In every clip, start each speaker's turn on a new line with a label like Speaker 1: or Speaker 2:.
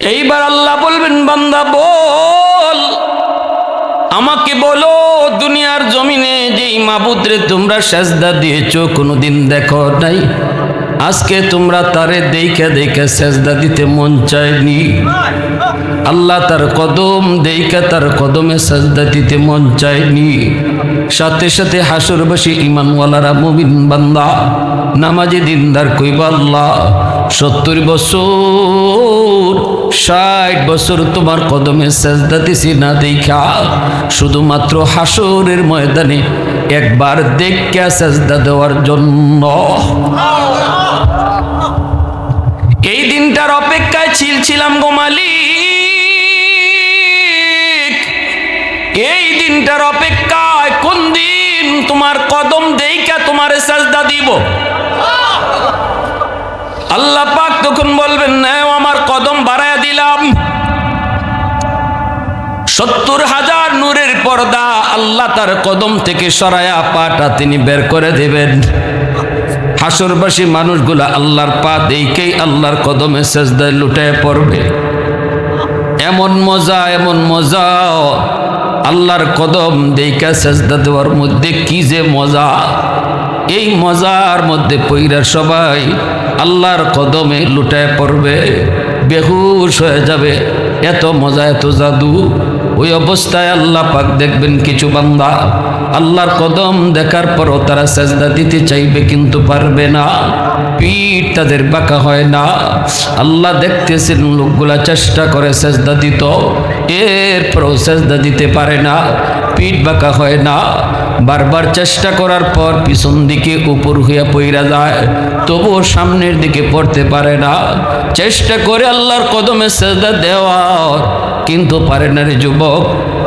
Speaker 1: এইবার আল্লাহ বলবেন, বান্দা বল, আমাকে বলো, দুনিয়ার জমিনে যেই মাবুদরে তোমরা সেজদা দিয়েছ, কোনোদিন দেখো নাই? আজকে তোমরা তারে দেখে দেখে সেজদা দিতে মন চায়নি। আল্লাহ তার কদম দেখে তার কদমে সেজদা দিতে মন চায়নি। সাথে সাথে হাসুরবাসী ইমানওয়ালারা, মুমিন বান্দা, নামাজি দিনদার কইবা আল্লাহ সত্তর বছর, ষাট বছর তোমার কদমে সেজদা দিছি না দেখা। শুধুমাত্র হাসরের ময়দানে একবার দেখা সেজদা দেওয়ার জন্য। এই দিনটার অপেক্ষায় ছিলছিলাম গোমালি এই দিনটার অপেক্ষায় কোন দিন তোমার কদম দেইকা তোমার সাজদা দিব? আল্লাহ পাক তখন বলবেন না আমার কদম বাড়ায় দিলাম। সত্তর হাজার নূরের পর্দা আল্লাহ তার কদম থেকে সরায়া পাটা তিনি বের করে দেবেন। হাসরবাসী মানুষগুলা আল্লাহর পা দেখেই আল্লাহর কদমে সেজদায় লুটায় পড়বে। এমন মজা এমন মজা, আল্লাহর কদম দেখা সেজদা দেওয়ার মধ্যে কি যে মজা। এই মজার মধ্যে পইরা সবাই আল্লাহর কদমে লুটায় পড়বে, বেহুশ হয়ে যাবে। এত মজা, এত জাদু। ওই অবস্থায় আল্লাহ পাক দেখবেন কিছু বান্দা। আল্লাহর কদম দেখার পরও তারা সেজদা দিতে চাইবে কিন্তু পারবে না। পিঠ তাদের বাঁকা হয় না। আল্লাহ দেখতেছেন লোকগুলা চেষ্টা করে সেজদা দিত। এরপরও সেজদা দিতে পারে না। পিঠ বাঁকা হয় না। বারবার চেষ্টা করার পর পিছন দিকে উপর হইয়া পইরা যায়, তবুও সামনের দিকে পড়তে পারে না। চেষ্টা করে আল্লাহর কদমে সেজদা দেওয়ার, কিন্তু পারে না রে যুবক।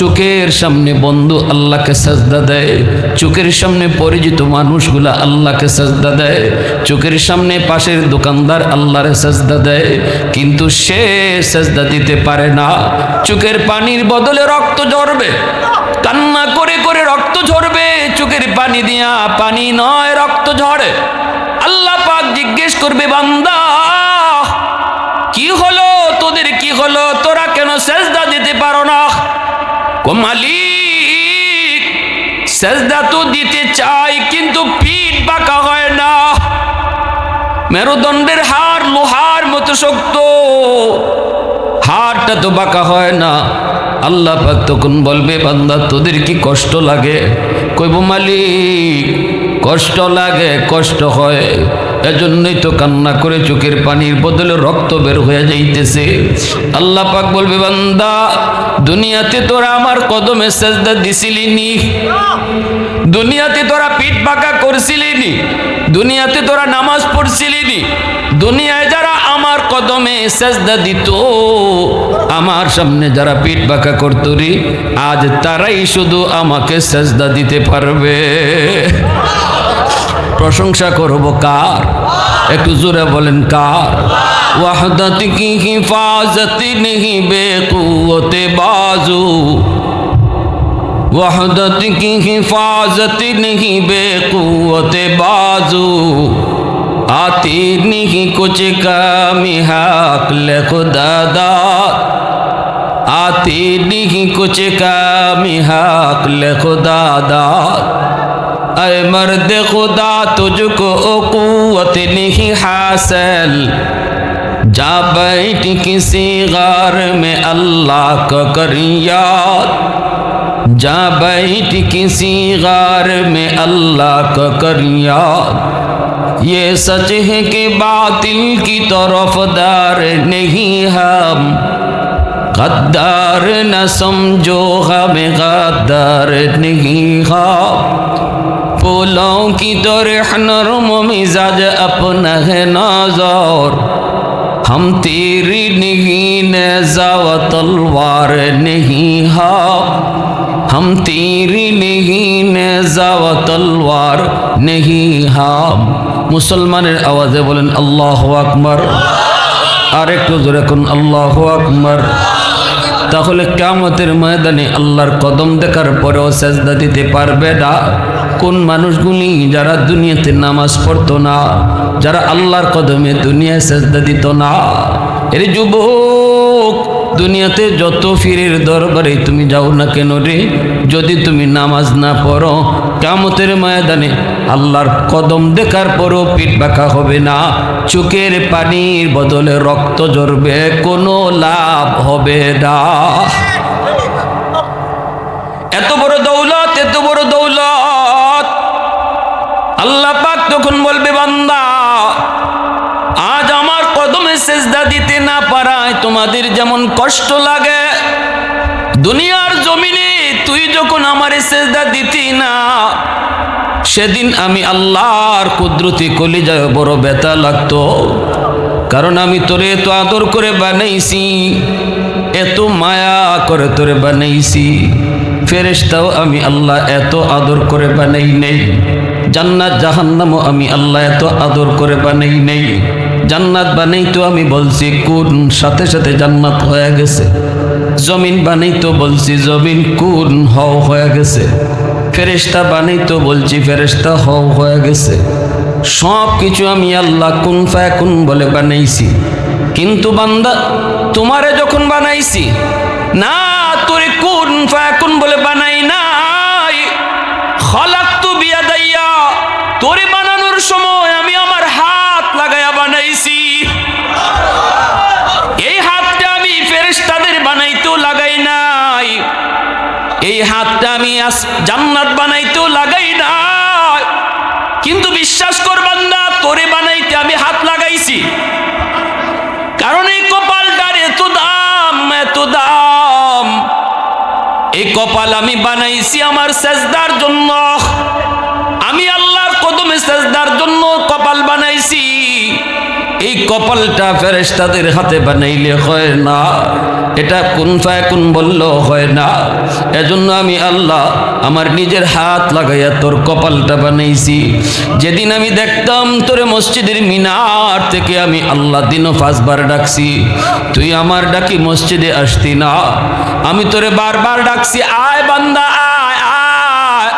Speaker 1: চোখের সামনে বন্ধু আল্লাহকে সাজদা দেয়, চোখের সামনে পরিচিত মানুষগুলা আল্লাহকে সাজদা দেয়, চোখের সামনে পাশের দোকানদার আল্লাহরে সাজদা দেয়, কিন্তু সে সাজদা দিতে পারে না। চোখের পানির বদলে রক্ত ঝরবে, কান্না করে করে রক্ত ঝরবে। চোখের পানি দিয়া, পানি নয়, রক্ত ঝরে আল্লাহ পাক জিজ্ঞেস করবে, বান্দা, কি হলো? তোদের কি হলো? তোরা কেন সেজদা দিতে পারো না? মালিক, সেজদা তো দিতে চাই, কিন্তু পিঠ বাঁকা হয় না। মেরুদণ্ডের হাড় লোহার মতো শক্ত। হাড়টা তো বাঁকা হয় না। আল্লাহ পাক তখন বলবে, বান্দা, তোদের কি কষ্ট লাগে? কইব, মালিক, কষ্ট লাগে, কষ্ট হয়। এজন্যই তো কান্না করে চোখের পানির বদলে রক্ত বের হয়ে যাইতেছে। আল্লাহ পাক বলবে, বান্দা, দুনিয়াতে তোরা আমার কদমে সেজদা দিছিলি নি? দুনিয়াতে তোরা পিঠ পাকা করছিলি নি? দুনিয়াতে তোরা নামাজ পড়ছিলি নি? দুনিয়ায় যারা কদমে সাজদা দিত। আমার সামনে যারা পিঠ বাঁকা করত রে, আজ তারাই শুধু আমাকে সাজদা দিতে পারবে। প্রশংসা করব কার? একটু জোরে বলেন কার? ওয়াহদত কি হিফাজত নেহি বেকুয়তে বাজু। ওয়াহদত কি হিফাজত নেহি বেকুয়তে বাজু। آتی نہیں کچھ کام حق خدا دادا آتی نہیں کچھ کام حق خدا داد اے مرد خدا، تجھ کو قوت نہیں حاصل۔ جا بیٹھ کسی غار میں اللہ کا کر یاد۔ جا بیٹھ کسی غار میں اللہ کا کر یاد۔ یہ سچ ہے کہ باطل کی طرف دار نہیں ہم۔ غدار نہ سمجھو ہمیں غدار نہیں ہاں پھولوں کی تو رحن رم مزاج اپنا ہے نازور ہم تیری نہیں نیزا و تلوار نہیں ہاں ہم تیر نہیں نیزا و تلوار نہیں ہاں মুসলমানের আওয়াজে বলেন আল্লাহ আকবর আর একটু জোরে কোন আল্লাহ আকবর তাহলে কামতের ময়দানে আল্লাহর কদম দেখার পরেও সেজদা দিতে পারবে না। কোন মানুষগুলি যারা দুনিয়াতে নামাজ পড়তো না, যারা আল্লাহর কদমে দুনিয়ায় সেজদা দিত না। এর যুবক দুনিয়াতে যত ফিরের দরবারে তুমি যাও না কেন রে? যদি তুমি নামাজ না পড়ো কামতের ময়দানে আল্লাহর কদম দেখার পরও পিঠ বাঁকা হবে না। চোখের পানির বদলে রক্ত ঝরবে, কোনো লাভ হবে না। এত বড় দৌলত, এত বড় দৌলত। আল্লাহ পাক তখন বলবে, বান্দা সেজদা দিতে না পারায় তোমাদের যেমন কষ্ট লাগে, দুনিয়ার জমিনে তুই যখন আমার সেজদা দিতি না, সেদিন আমি আল্লাহর কুদরতি কলিজায় বড় ব্যথা লাগতো। কারণ আমি তোরে এত আদর করে বানাইছি, এত মায়া করে তোরে বানাইছি, ফেরেশতাও আমি আল্লাহ এত আদর করে বানাই নেই, জান্নাত জাহান্নামও আমি আল্লাহ এত আদর করে বানাই নেই। জান্নাত বানাই তো আমি বলছি, কোন সাথে সাথে জান্নাত হয়ে গেছে। জমিন বানাই তো বলছি, জমিন কোন হও হয়ে গেছে। ফেরেশতা বানাই তো বলছি, ফেরেশতা হও হয়ে গেছে। সব কিছু আমি আল্লাহ কুন ফায় কুন বলে বানাইছি। কিন্তু বান্দা, তোমারে যখন বানাইছি, না, তোরে কুন ফায় কুন বলে হাতটা আমি জান্নাত বানাইতেও লাগাই নাই। কিন্তু বিশ্বাস করবান না তোরে বানাইতে আমি হাত লাগাইছি। কারণ এই কপালটার এত দাম এত দাম। এই কপাল আমি বানাইছি আমার সেজদার জন্য। আমি আল্লাহর কদমে সেজদার জন্য কপাল বানাইছি। এই কপালটা ফেরেশতাদের হাতে বানাইলে হয় না। এটা কোন ফায় কোন বলল হয় না। এজন্য আমি আল্লাহ আমার নিজের হাত লাগাইয়া তোর কপালটা বানাইছি। যেদিন আমি দেখতাম তোর মসজিদের মিনার থেকে আমি আল্লাহ দিনও পাঁচবার ডাকছি। তুই আমার ডাকি মসজিদে আসতি না। আমি তোরে বারবার ডাকছি, আয় বান্দা আয় আয়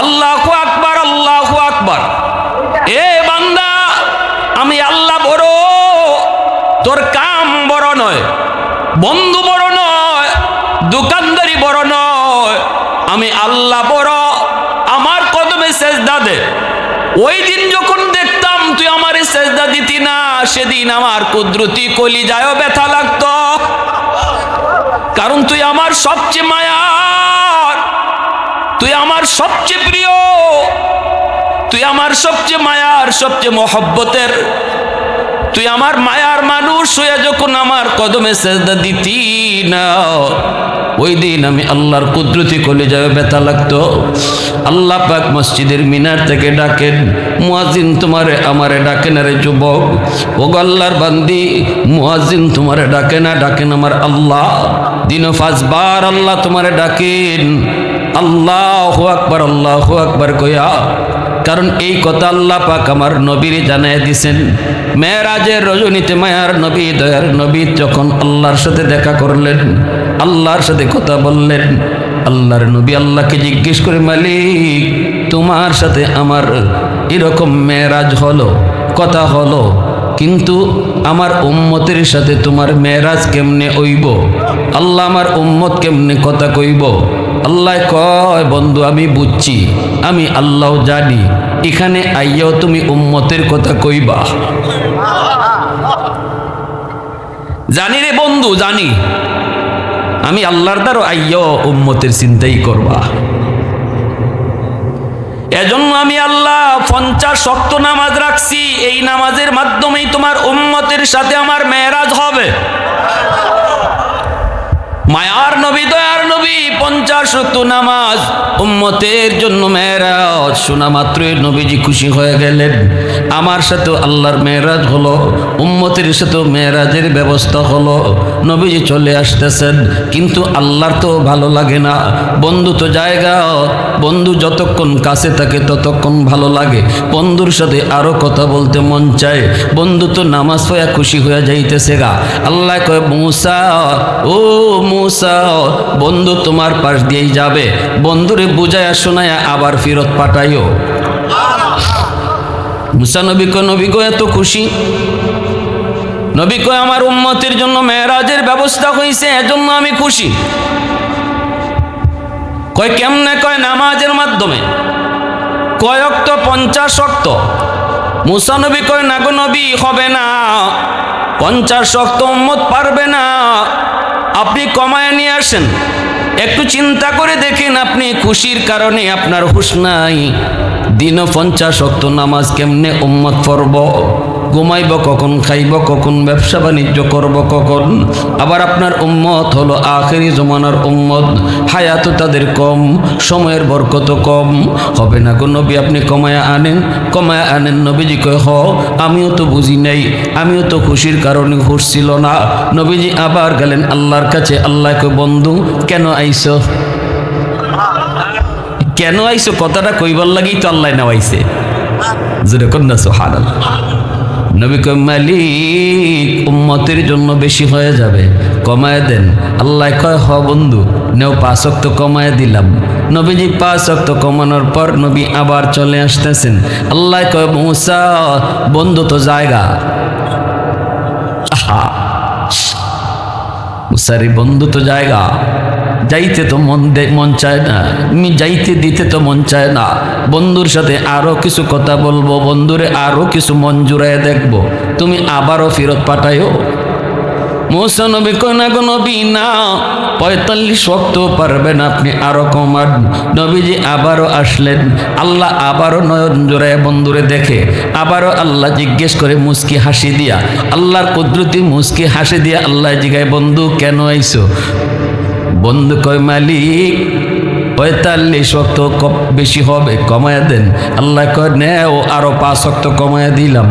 Speaker 1: আল্লাহু আকবার আল্লাহু আকবার এ বান্দা আমি আল্লাহ বড় তোর কাম বড় নয় বন্ধু বড় নয়, দোকানদারি বড় নয়। আমি আল্লাহ বড়, আমার কদমে সেজদা দে। ওই দিন যখন দেখতাম তুই আমার সেজদা দিতি না, সেদিন আমার কুদরতি যায় ব্যথা লাগতো। কারণ তুই আমার সবচেয়ে মায়ার, তুই আমার সবচেয়ে প্রিয়, তুই আমার সবচেয়ে মায়ার, সবচেয়ে মহব্বতের তুই আমার মায়ার মানুষ হয়ে যখন আমার কদমে সেজদা দিতি না, ওই দিন আমি আল্লাহর কুদরতি কলে যাবে ব্যথা লাগতো। আল্লাহ পাক মসজিদের মিনার থেকে ডাকেন মুয়াজিন তোমারে আমারে ডাকেন আরে যুবক? ও আল্লাহর বান্দি মুয়াজিন তোমারে ডাকে না, ডাকেন আমার আল্লাহ। দিন পাঁচবার আল্লাহ তোমারে ডাকেন। আল্লাহ আকবার আল্লাহ আকবার কয়া কারণ এই কথা আল্লাহ পাক আমার নবীর জানায় দিছেন। মেয়েরাজের রজনীতে মায়ার নবী, দয়ার নবী যখন আল্লাহর সাথে দেখা করলেন, আল্লাহর সাথে কথা বললেন, আল্লাহর নবী আল্লাহকে জিজ্ঞেস করে, মালিক, তোমার সাথে আমার এরকম মেয়েরাজ হলো, কথা হলো, কিন্তু আমার উম্মতের সাথে তোমার মেয়েরাজ কেমনে হইব? আল্লাহ আমার উম্মত কেমনে কথা কইব? আল্লাহ কয়, বন্ধু, আমি বুঝছি, আমি আল্লাহ জানি। এখানে আইয়াও তুমি উম্মতের কথা কইবা। জানি রে বন্ধু, জানি। আমি আল্লাহর দ্বারও আইয়াও উম্মতের চিন্তাই করবা। এজন্য আমি আল্লাহ পঞ্চাশ শক্ত নামাজ রাখছি। এই নামাজের মাধ্যমেই তোমার উম্মতের সাথে আমার মেয়েরাজ হবে। মায়ার নবী, দয়ার নবী, পঞ্চাশ নামাজ। উম্মতের জন্য মেয়েরাজ শোনা মাত্রই নবীজি খুশি হয়ে গেলেন। আমার সাথে আল্লাহর মেয়েরাজ হলো, উম্মতের সাথেও মেয়েরাজের ব্যবস্থা হলো। নবীজি চলে আসতেছেন, কিন্তু আল্লাহর তো ভালো লাগে না। বন্ধু তো জায়গা, বন্ধু যতক্ষণ কাছে থাকে ততক্ষণ ভালো লাগে। বন্ধুর সাথে আরও কথা বলতে মন চায়। বন্ধু তো নামাজ পয়া খুশি হয়ে যাইতেছে গা। আল্লাহ কয়, মুসা, ও মুসা, বন্ধু তোমার পাশ দিয়েই যাবে। বন্ধুরে বুঝায়া শোনায়া আবার ফেরত পাঠাইও। মুসা নবী কো নবী গো, এত খুশি? নবী কয়, আমার উম্মতের জন্য মেয়েরাজের ব্যবস্থা হয়েছে এজন্য আমি খুশি। কয়, কেমনে? কয়, নামাজের মাধ্যমে। কয়ক তো পঞ্চাশ অক্ত। মুসা নবী কয়, না গো নবী, হবে না। পঞ্চাশ অক্ত উম্মত পারবে না। আপনি কমায় নিয়ে আসেন। একটু চিন্তা করে দেখেন আপনি খুশির কারণে আপনার হুশ নাই। দিনও পঞ্চাশ অক্ত নামাজ কেমনে উম্মত পড়ব? ঘুমাইব কখন, খাইব কখন, ব্যবসা বাণিজ্য করব কখন? আবার আপনার উম্মত হলো আখেরি জমানার উম্মত। হায়াত তাদের কম, সময়ের বরকত কম। হবে না গো নবী, আপনি কমায়া আনেন কমায়া আনেন নবীজি কয়, হ, আমিও তো বুঝি নাই, আমিও তো খুশির কারণে হুশ ছিল না। নবীজি আবার গেলেন, আল্লাহর কাছে আল্লাহকে বন্ধু, কেন আইছো কেন আইছো? কথাটা কইবার লাগেই তো আল্লাহ নেওয়াইছে। জোরে কন্যা সোহান নবী মালিক, উম্মতের জন্য বেশি হয়ে যাবে। কমায় দেন। আল্লাহ কয়, হ বন্ধু, নেও পাঁচ অক্ত কমায় দিলাম। নবীজি পাঁচ অক্ত কমানোর পর নবী আবার চলে আসতেছেন। আল্লাহ কয়, মৌসা, বন্ধু তো জায়গা। আহা, মুসারি বন্ধু তো জায়গা। যাইতে তো মন মন চায় না। যাইতে দিতে তো মন চায় না। বন্ধুর সাথে আরও কিছু কথা বলব, বন্ধুরে আরও কিছু মন জুড়ায় দেখব। তুমি আবারও ফেরত পাঠাইও মৌসা নবী কন্যা নবী, না, পঁয়তাল্লিশ ওয়াক্ত পারবেন আপনি আরও কমান। নবীজি আবারও আসলেন। আল্লাহ আবারও নয়ন জোড়ায় বন্ধুরে দেখে। আবারও আল্লাহ জিজ্ঞেস করে, মুস্কি হাসি দিয়া। আল্লাহর কুদরতি মুস্কি হাসি দিয়া আল্লাহ জিগায়, বন্ধু, কেন আইছো? বন্ধু কয়, মালিক, পঁয়তাল্লিশ শক্ত বেশি হবে, কমায় দেন। আল্লাহ কয়, নেও, আরও পাঁচ শক্ত কমায় দিলাম।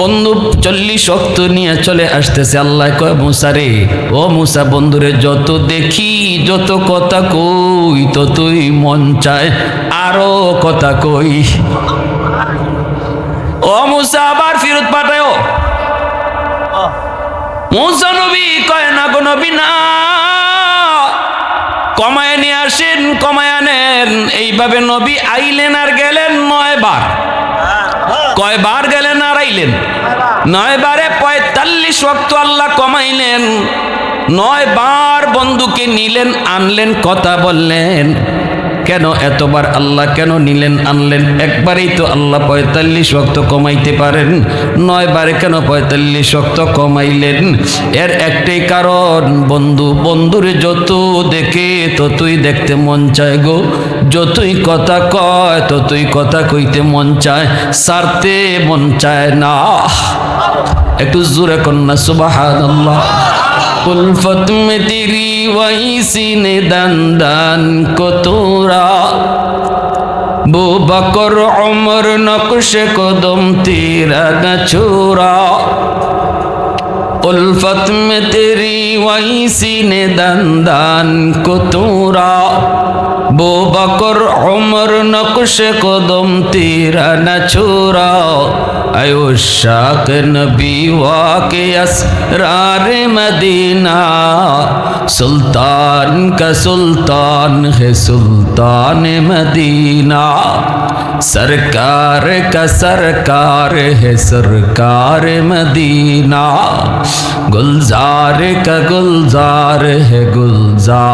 Speaker 1: বন্ধু চল্লিশ শক্ত নিয়ে চলে আসতেছে, আল্লাহ কয়, মুসা রে, ও মুসা বন্ধুরে, যত দেখি, যত কথা কই, ততই মন চায়, আরও কথা কই। ও মুসা, আবার ফেরত পাঠায় মুসা নবী কয়, না গো নবী, না। কমায় নিয়ে আসেন, কমায় আনেন। এইভাবে নবী আইলেন আর গেলেন নয় বার। কয়বার গেলেন আর আইলেন? নয় বারে পঁয়তাল্লিশ ওয়াক্ত আল্লাহ কমাইলেন। নয় বার বন্ধুকে নিলেন, আনলেন, কথা বললেন। কেন এতবার আল্লাহ কেন নিলেন, আনলেন? একবারেই তো আল্লাহ পঁয়তাল্লিশ ওয়াক্ত কমাইতে পারেন। নয় বারে কেন পঁয়তাল্লিশ ওয়াক্ত কমাইলেন? এর একটাই কারণ, বন্ধু, বন্ধুরে যত দেখে ততই দেখতে মন চায় গো। যতই কথা কয়, ততই কথা কইতে মন চায়। সারতে মন চায় না। একটু জোরে কন্যা उल्फत में तेरी वही सीने दान दान को तोरा बो बकर उमर नक्श कदम तेरा न छोरा उल्फत में तेरी वही सीने दान दान को तोरा ابو بکر عمر نقش قدم تیرا نہ چھورا شاک نبی واقع اسرار مدینہ سلطان کا سلطان ہے سلطان مدینہ سرکار کا سرکار ہے سرکار مدینہ گلزار کا گلزار ہے گلزار